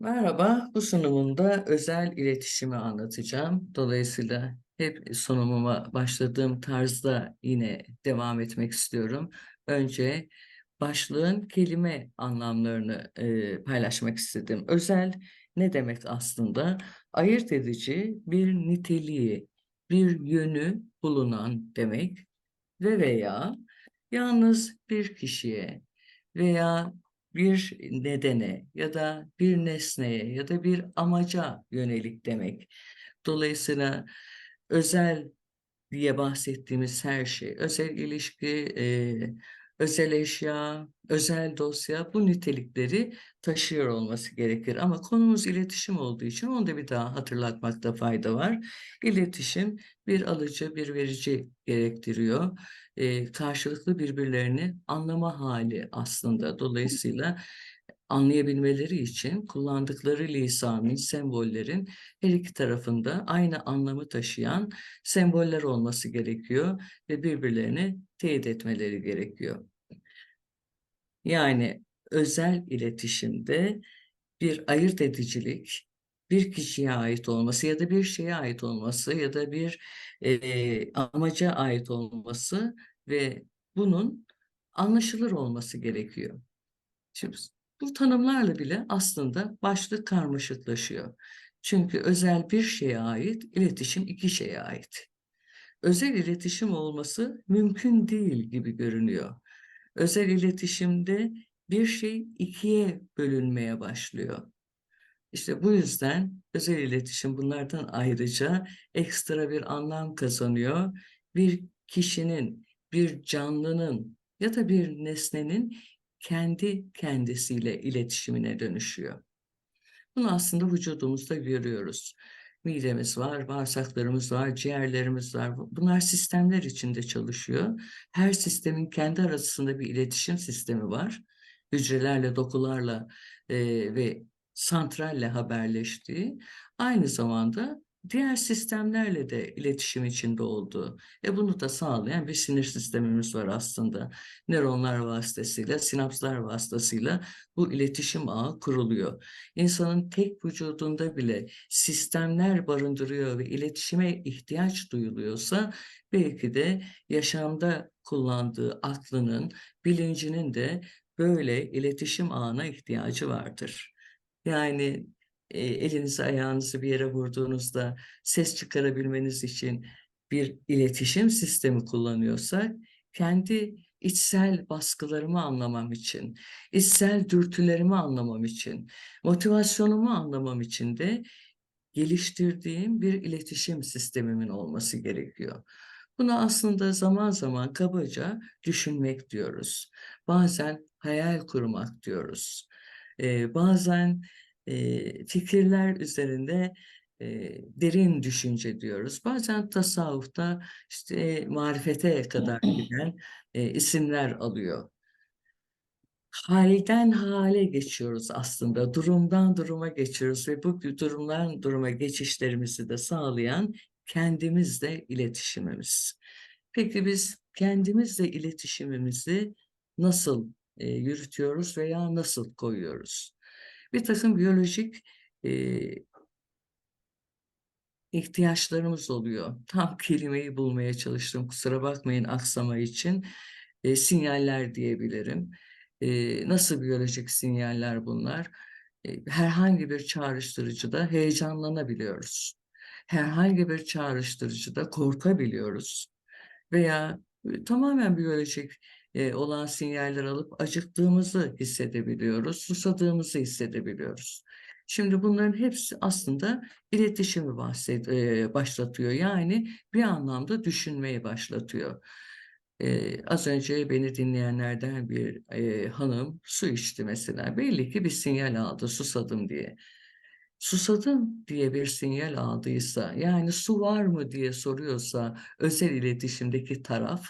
Merhaba, bu sunumumda özel iletişimi anlatacağım. Dolayısıyla hep sunumuma başladığım tarzda yine devam etmek istiyorum. Önce başlığın kelime anlamlarını e, paylaşmak istedim. Özel ne demek aslında? Ayırt edici bir niteliği, bir yönü bulunan demek ve veya yalnız bir kişiye veya bir nedene ya da bir nesneye ya da bir amaca yönelik demek. Dolayısıyla özel diye bahsettiğimiz her şey, özel ilişki, e, özel eşya, özel dosya bu nitelikleri taşıyor olması gerekir. Ama konumuz iletişim olduğu için onu da bir daha hatırlatmakta fayda var. İletişim bir alıcı, bir verici gerektiriyor. E, karşılıklı birbirlerini anlama hali aslında. Dolayısıyla anlayabilmeleri için kullandıkları lisanın, sembollerin her iki tarafında aynı anlamı taşıyan semboller olması gerekiyor ve birbirlerini teyit etmeleri gerekiyor. Yani özel iletişimde bir ayırt edicilik, bir kişiye ait olması ya da bir şeye ait olması ya da bir e, amaca ait olması ve bunun anlaşılır olması gerekiyor. Şimdi bu tanımlarla bile aslında başlık karmaşıklaşıyor. Çünkü özel bir şeye ait, iletişim iki şeye ait. Özel iletişim olması mümkün değil gibi görünüyor. Özel iletişimde bir şey ikiye bölünmeye başlıyor. İşte bu yüzden özel iletişim bunlardan ayrıca ekstra bir anlam kazanıyor. Bir kişinin, bir canlının ya da bir nesnenin kendi kendisiyle iletişimine dönüşüyor. Bunu aslında vücudumuzda görüyoruz. Midemiz var, bağırsaklarımız var, ciğerlerimiz var. Bunlar sistemler içinde çalışıyor. Her sistemin kendi arasında bir iletişim sistemi var. Hücrelerle, dokularla e, ve santralle haberleştiği. Aynı zamanda diğer sistemlerle de iletişim içinde olduğu. E bunu da sağlayan bir sinir sistemimiz var aslında. Nöronlar vasıtasıyla, sinapslar vasıtasıyla bu iletişim ağı kuruluyor. İnsanın tek vücudunda bile sistemler barındırıyor ve iletişime ihtiyaç duyuluyorsa belki de yaşamda kullandığı aklının, bilincinin de böyle iletişim ağına ihtiyacı vardır. Yani e, elinizi ayağınızı bir yere vurduğunuzda ses çıkarabilmeniz için bir iletişim sistemi kullanıyorsak kendi içsel baskılarımı anlamam için, içsel dürtülerimi anlamam için, motivasyonumu anlamam için de geliştirdiğim bir iletişim sistemimin olması gerekiyor. Buna aslında zaman zaman kabaca düşünmek diyoruz. Bazen hayal kurmak diyoruz. Ee, bazen e, fikirler üzerinde e, derin düşünce diyoruz. Bazen tasavvufta işte marifete kadar giden e, isimler alıyor. Halden hale geçiyoruz aslında. Durumdan duruma geçiyoruz ve bu durumdan duruma geçişlerimizi de sağlayan kendimizle iletişimimiz. Peki biz kendimizle iletişimimizi nasıl e, yürütüyoruz veya nasıl koyuyoruz? Bir takım biyolojik e, ihtiyaçlarımız oluyor. Tam kelimeyi bulmaya çalıştım. Kusura bakmayın aksama için. E, sinyaller diyebilirim. E, nasıl biyolojik sinyaller bunlar? E, herhangi bir çağrıştırıcıda heyecanlanabiliyoruz. Herhangi bir çağrıştırıcıda korkabiliyoruz. Veya e, tamamen biyolojik e, olan sinyaller alıp acıktığımızı hissedebiliyoruz, susadığımızı hissedebiliyoruz. Şimdi bunların hepsi aslında iletişimi bahset, e, başlatıyor. Yani bir anlamda düşünmeyi başlatıyor. E, az önce beni dinleyenlerden bir e, hanım su içti mesela. Belli ki bir sinyal aldı susadım diye. Susadım diye bir sinyal aldıysa yani su var mı diye soruyorsa özel iletişimdeki taraf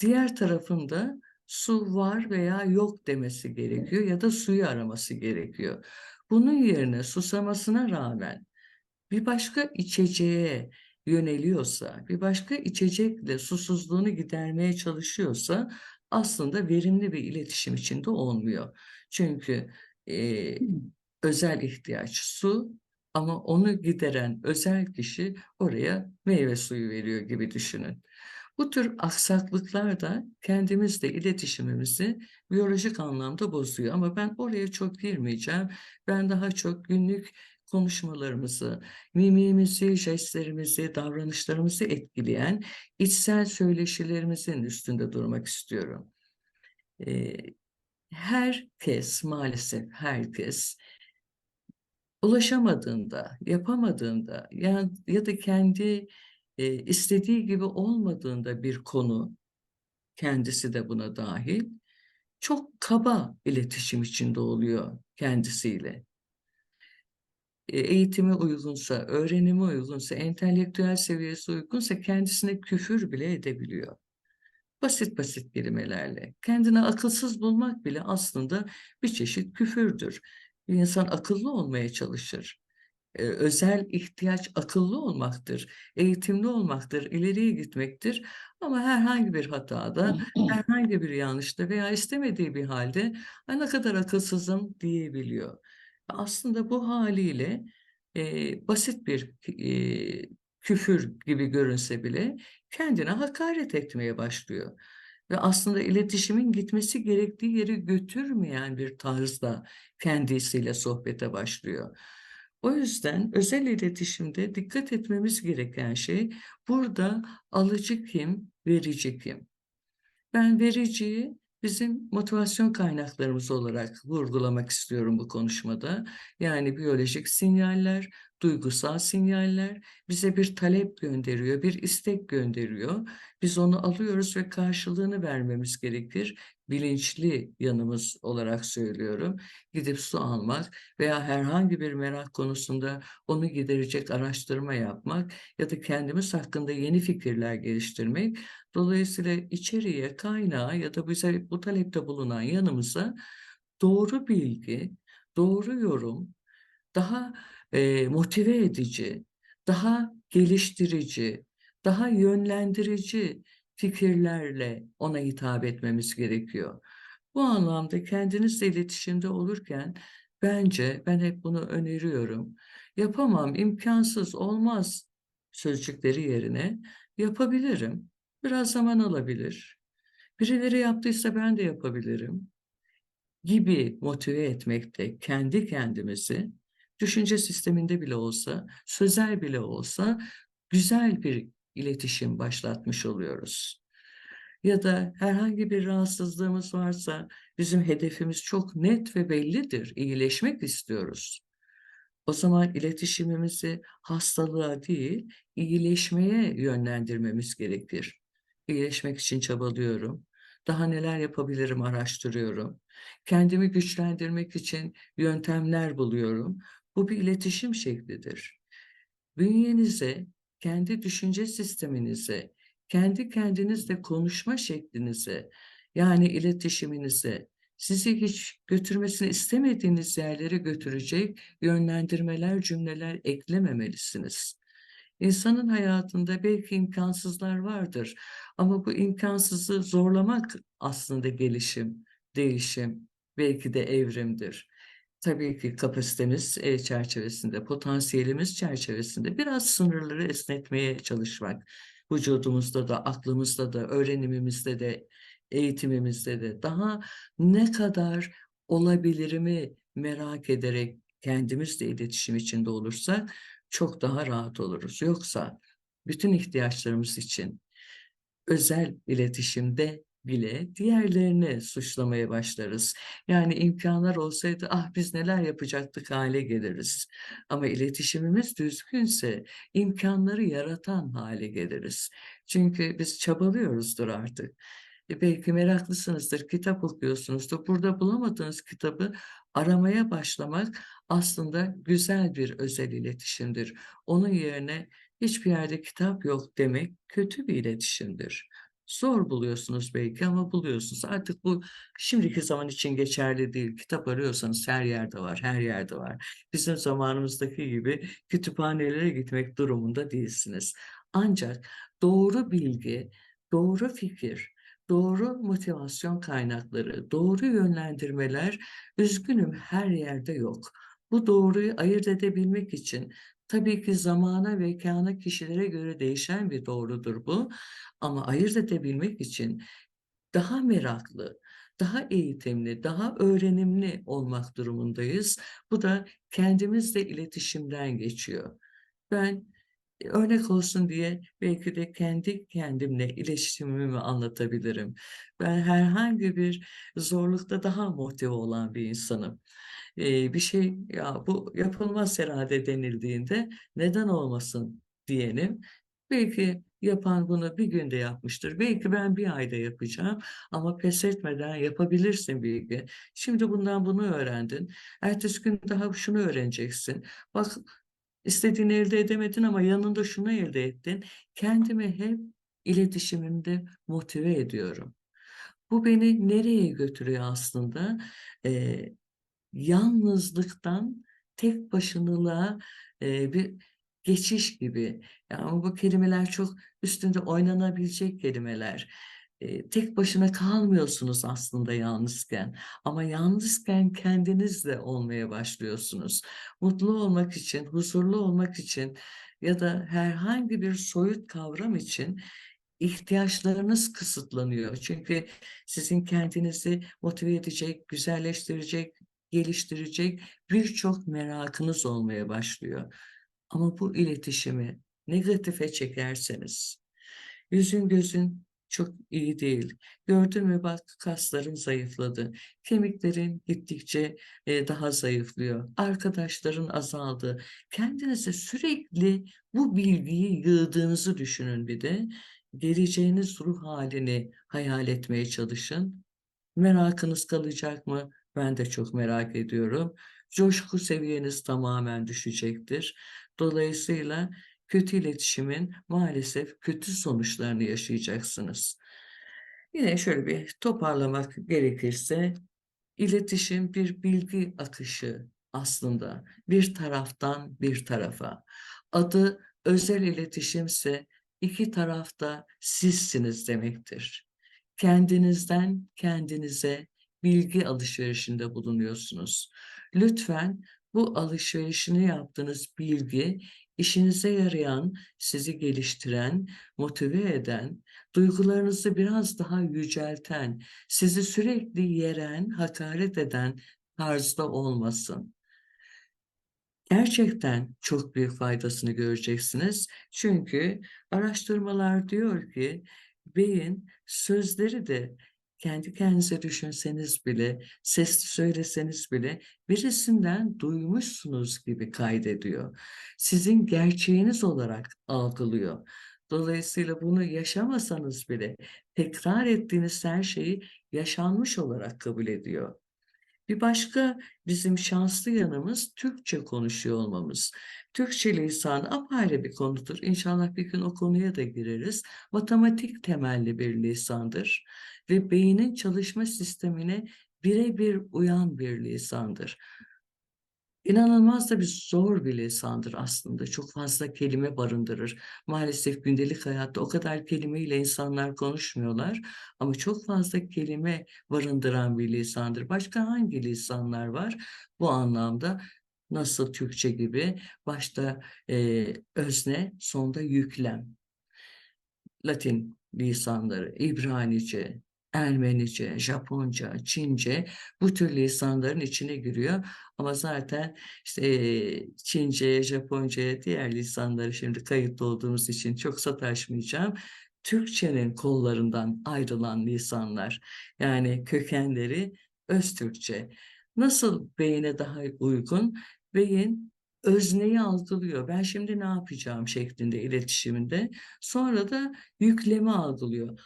diğer tarafın da su var veya yok demesi gerekiyor ya da suyu araması gerekiyor. Bunun yerine susamasına rağmen bir başka içeceğe yöneliyorsa, bir başka içecekle susuzluğunu gidermeye çalışıyorsa aslında verimli bir iletişim içinde olmuyor. Çünkü e, özel ihtiyaç su ama onu gideren özel kişi oraya meyve suyu veriyor gibi düşünün. Bu tür aksaklıklar da kendimizle iletişimimizi biyolojik anlamda bozuyor ama ben oraya çok girmeyeceğim. Ben daha çok günlük konuşmalarımızı, mimimizi, jestlerimizi, davranışlarımızı etkileyen içsel söyleşilerimizin üstünde durmak istiyorum. Ee, herkes maalesef herkes ulaşamadığında, yapamadığında ya, ya da kendi e, istediği gibi olmadığında bir konu, kendisi de buna dahil, çok kaba iletişim içinde oluyor kendisiyle. E, eğitime uygunsa, öğrenime uygunsa, entelektüel seviyesi uygunsa kendisine küfür bile edebiliyor. Basit basit kelimelerle. Kendine akılsız bulmak bile aslında bir çeşit küfürdür. Bir insan akıllı olmaya çalışır. Özel ihtiyaç akıllı olmaktır, eğitimli olmaktır, ileriye gitmektir. Ama herhangi bir hatada, herhangi bir yanlışta veya istemediği bir halde "Ay, ne kadar akılsızım diyebiliyor. Aslında bu haliyle e, basit bir e, küfür gibi görünse bile kendine hakaret etmeye başlıyor. Ve aslında iletişimin gitmesi gerektiği yeri götürmeyen bir tarzda kendisiyle sohbete başlıyor. O yüzden özel iletişimde dikkat etmemiz gereken şey burada alıcı kim, verici kim? Ben vericiyi bizim motivasyon kaynaklarımız olarak vurgulamak istiyorum bu konuşmada. Yani biyolojik sinyaller, duygusal sinyaller bize bir talep gönderiyor, bir istek gönderiyor. Biz onu alıyoruz ve karşılığını vermemiz gerekir. Bilinçli yanımız olarak söylüyorum. Gidip su almak veya herhangi bir merak konusunda onu giderecek araştırma yapmak ya da kendimiz hakkında yeni fikirler geliştirmek. Dolayısıyla içeriye, kaynağa ya da bize bu talepte bulunan yanımıza doğru bilgi, doğru yorum, daha e, motive edici, daha geliştirici, daha yönlendirici fikirlerle ona hitap etmemiz gerekiyor. Bu anlamda kendinizle iletişimde olurken bence ben hep bunu öneriyorum. Yapamam, imkansız, olmaz sözcükleri yerine yapabilirim. Biraz zaman alabilir. Birileri yaptıysa ben de yapabilirim gibi motive etmekte kendi kendimizi düşünce sisteminde bile olsa, sözel bile olsa güzel bir iletişim başlatmış oluyoruz. Ya da herhangi bir rahatsızlığımız varsa bizim hedefimiz çok net ve bellidir. İyileşmek istiyoruz. O zaman iletişimimizi hastalığa değil, iyileşmeye yönlendirmemiz gerekir. İyileşmek için çabalıyorum. Daha neler yapabilirim araştırıyorum. Kendimi güçlendirmek için yöntemler buluyorum. Bu bir iletişim şeklidir. Bünyenize, kendi düşünce sisteminize, kendi kendinizle konuşma şeklinize, yani iletişiminize, sizi hiç götürmesini istemediğiniz yerlere götürecek yönlendirmeler, cümleler eklememelisiniz. İnsanın hayatında belki imkansızlar vardır ama bu imkansızı zorlamak aslında gelişim, değişim, belki de evrimdir. Tabii ki kapasitemiz çerçevesinde, potansiyelimiz çerçevesinde biraz sınırları esnetmeye çalışmak. Vücudumuzda da, aklımızda da, öğrenimimizde de, eğitimimizde de daha ne kadar olabilirimi merak ederek kendimizle iletişim içinde olursak çok daha rahat oluruz. Yoksa bütün ihtiyaçlarımız için özel iletişimde bile diğerlerini suçlamaya başlarız. Yani imkanlar olsaydı ah biz neler yapacaktık hale geliriz. Ama iletişimimiz düzgünse imkanları yaratan hale geliriz. Çünkü biz çabalıyoruzdur artık. E belki meraklısınızdır, kitap okuyorsunuzdur. Burada bulamadığınız kitabı aramaya başlamak aslında güzel bir özel iletişimdir. Onun yerine hiçbir yerde kitap yok demek kötü bir iletişimdir. Zor buluyorsunuz belki ama buluyorsunuz. Artık bu şimdiki zaman için geçerli değil. Kitap arıyorsanız her yerde var, her yerde var. Bizim zamanımızdaki gibi kütüphanelere gitmek durumunda değilsiniz. Ancak doğru bilgi, doğru fikir, doğru motivasyon kaynakları, doğru yönlendirmeler üzgünüm her yerde yok. Bu doğruyu ayırt edebilmek için tabii ki zamana mekana kişilere göre değişen bir doğrudur bu. Ama ayırt edebilmek için daha meraklı, daha eğitimli, daha öğrenimli olmak durumundayız. Bu da kendimizle iletişimden geçiyor. Ben örnek olsun diye belki de kendi kendimle iletişimimi anlatabilirim. Ben herhangi bir zorlukta daha motive olan bir insanım. Ee, bir şey ya bu yapılmaz herhalde denildiğinde neden olmasın diyelim. Belki yapan bunu bir günde yapmıştır. Belki ben bir ayda yapacağım ama pes etmeden yapabilirsin bilgi. Şimdi bundan bunu öğrendin. Ertesi gün daha şunu öğreneceksin. Bak istediğini elde edemedin ama yanında şunu elde ettin. Kendimi hep iletişimimde motive ediyorum. Bu beni nereye götürüyor aslında? Ee, yalnızlıktan tek başınılığa e, bir geçiş gibi. Yani bu kelimeler çok üstünde oynanabilecek kelimeler. Tek başına kalmıyorsunuz aslında yalnızken. Ama yalnızken kendinizle olmaya başlıyorsunuz. Mutlu olmak için, huzurlu olmak için ya da herhangi bir soyut kavram için ihtiyaçlarınız kısıtlanıyor. Çünkü sizin kendinizi motive edecek, güzelleştirecek, geliştirecek birçok merakınız olmaya başlıyor. Ama bu iletişimi negatife çekerseniz, yüzün gözün çok iyi değil. Gördün mü bak kasların zayıfladı. Kemiklerin gittikçe e, daha zayıflıyor. Arkadaşların azaldı. Kendinize sürekli bu bilgiyi yığdığınızı düşünün bir de. Geleceğiniz ruh halini hayal etmeye çalışın. Merakınız kalacak mı? Ben de çok merak ediyorum. Coşku seviyeniz tamamen düşecektir. Dolayısıyla kötü iletişimin maalesef kötü sonuçlarını yaşayacaksınız. Yine şöyle bir toparlamak gerekirse iletişim bir bilgi akışı aslında bir taraftan bir tarafa. Adı özel iletişimse iki tarafta sizsiniz demektir. Kendinizden kendinize bilgi alışverişinde bulunuyorsunuz. Lütfen bu alışverişini yaptığınız bilgi işinize yarayan, sizi geliştiren, motive eden, duygularınızı biraz daha yücelten, sizi sürekli yeren, hakaret eden tarzda olmasın. Gerçekten çok büyük faydasını göreceksiniz. Çünkü araştırmalar diyor ki beyin sözleri de kendi kendinize düşünseniz bile, sesli söyleseniz bile birisinden duymuşsunuz gibi kaydediyor. Sizin gerçeğiniz olarak algılıyor. Dolayısıyla bunu yaşamasanız bile tekrar ettiğiniz her şeyi yaşanmış olarak kabul ediyor. Bir başka bizim şanslı yanımız Türkçe konuşuyor olmamız. Türkçe lisan apayrı bir konudur. İnşallah bir gün o konuya da gireriz. Matematik temelli bir lisandır ve beynin çalışma sistemine birebir uyan bir lisandır. İnanılmaz da bir zor bir lisandır aslında. Çok fazla kelime barındırır. Maalesef gündelik hayatta o kadar kelimeyle insanlar konuşmuyorlar. Ama çok fazla kelime barındıran bir lisandır. Başka hangi lisanlar var bu anlamda? Nasıl Türkçe gibi başta e, özne, sonda yüklem. Latin lisanları, İbranice, Ermenice, Japonca, Çince bu tür lisanların içine giriyor. Ama zaten işte Çince, Japonca, diğer lisanları şimdi kayıtlı olduğumuz için çok sataşmayacağım. Türkçenin kollarından ayrılan lisanlar yani kökenleri öz Türkçe. Nasıl beyine daha uygun? Beyin özneyi algılıyor. Ben şimdi ne yapacağım şeklinde iletişiminde. Sonra da yüklemi algılıyor.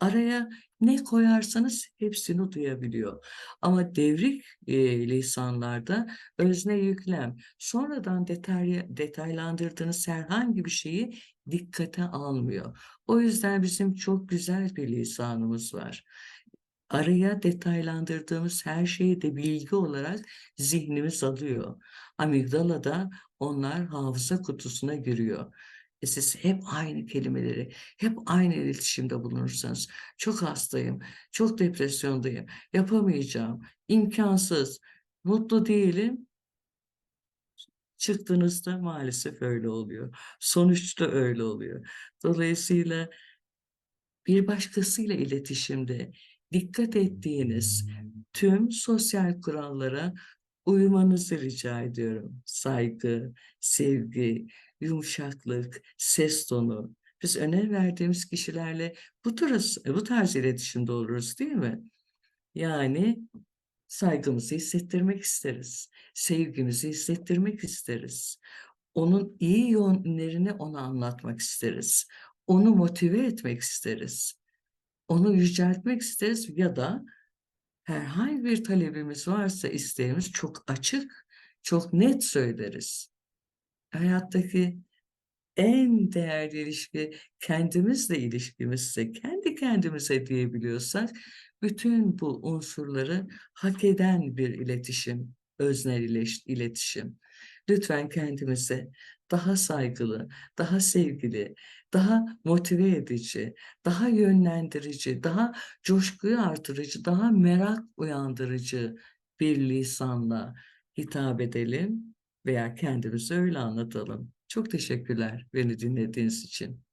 Araya ne koyarsanız hepsini duyabiliyor. Ama devrik e, lisanlarda özne yüklem, sonradan detay, detaylandırdığınız herhangi bir şeyi dikkate almıyor. O yüzden bizim çok güzel bir lisanımız var. Araya detaylandırdığımız her şeyi de bilgi olarak zihnimiz alıyor. Amigdala da onlar hafıza kutusuna giriyor. E siz hep aynı kelimeleri, hep aynı iletişimde bulunursanız, çok hastayım, çok depresyondayım, yapamayacağım, imkansız, mutlu değilim, Çıktığınızda maalesef öyle oluyor. Sonuçta öyle oluyor. Dolayısıyla bir başkasıyla iletişimde dikkat ettiğiniz tüm sosyal kurallara uymanızı rica ediyorum. Saygı, sevgi, yumuşaklık, ses tonu. Biz önem verdiğimiz kişilerle bu tarz, bu tarz iletişimde oluruz değil mi? Yani saygımızı hissettirmek isteriz. Sevgimizi hissettirmek isteriz. Onun iyi yönlerini ona anlatmak isteriz. Onu motive etmek isteriz. Onu yüceltmek isteriz ya da herhangi bir talebimiz varsa isteğimiz çok açık, çok net söyleriz. Hayattaki en değerli ilişki kendimizle ilişkimizse, kendi kendimize diyebiliyorsak bütün bu unsurları hak eden bir iletişim, öznel iletişim. Lütfen kendimize daha saygılı, daha sevgili, daha motive edici, daha yönlendirici, daha coşkuyu artırıcı, daha merak uyandırıcı bir lisanla hitap edelim veya kendimize öyle anlatalım. Çok teşekkürler beni dinlediğiniz için.